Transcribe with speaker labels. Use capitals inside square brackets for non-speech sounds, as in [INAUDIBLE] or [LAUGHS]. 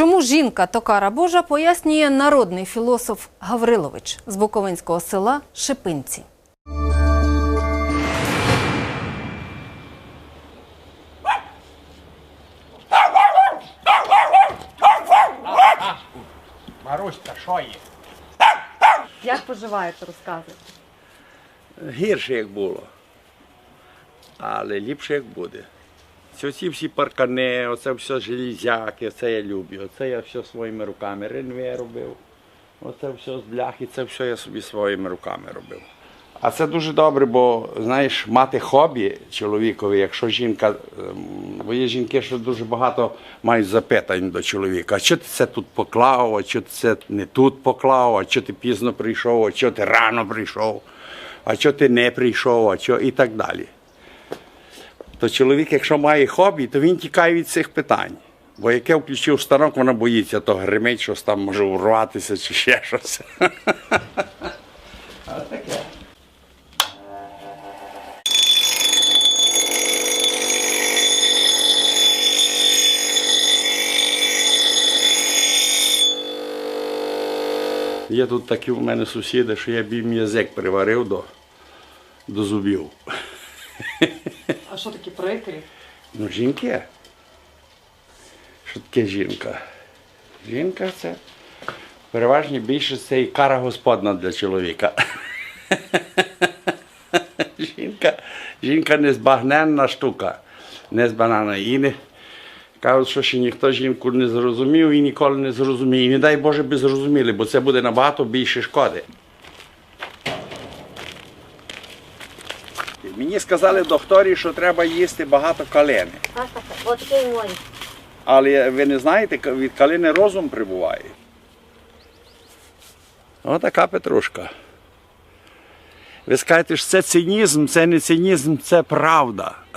Speaker 1: Чому жінка то кара Божа, пояснює народний філософ Гаврилович з Буковинського села Шипинці.
Speaker 2: Маруська, що є?
Speaker 3: Як поживаєте, розказуйте.
Speaker 4: Гірше як було. Але ліпше як буде. Це ці всі паркани, оце все железяки, оце я люблю. Оце я все своїми руками ренве робив. Оце все з бляхи, це все я собі своїми руками робив. А це дуже добре, бо знаєш, мати хобі чоловікові, якщо жінка, ем, бо є жінки, що дуже багато мають запитань до чоловіка. А що ти це тут поклав, а що ти це не тут поклав, а що ти пізно прийшов, а що ти рано прийшов, а що ти не прийшов, а що і так далі. То чоловік, якщо має хобі, то він тікає від цих питань. Бо яке включив станок, вона боїться, то гримить, щось там може урватися чи ще щось. [LAUGHS] Таке. Є тут такі у мене сусіди, що я б їм язик приварив до, до зубів.
Speaker 3: А що такі прикрі?
Speaker 4: Ну, жінки. Що таке жінка? Жінка це переважно більшість це і кара господна для чоловіка. [LAUGHS] жінка, жінка незбагненна штука, незбагненна. І не, кажуть, що ще ніхто жінку не зрозумів і ніколи не зрозуміє. І не дай Боже би зрозуміли, бо це буде набагато більше шкоди. Мені сказали докторі, що треба їсти багато калини. Але ви не знаєте, від калини розум прибуває. Отака петрушка. Ви скажете, що це цинізм, це не цинізм, це правда. [LAUGHS]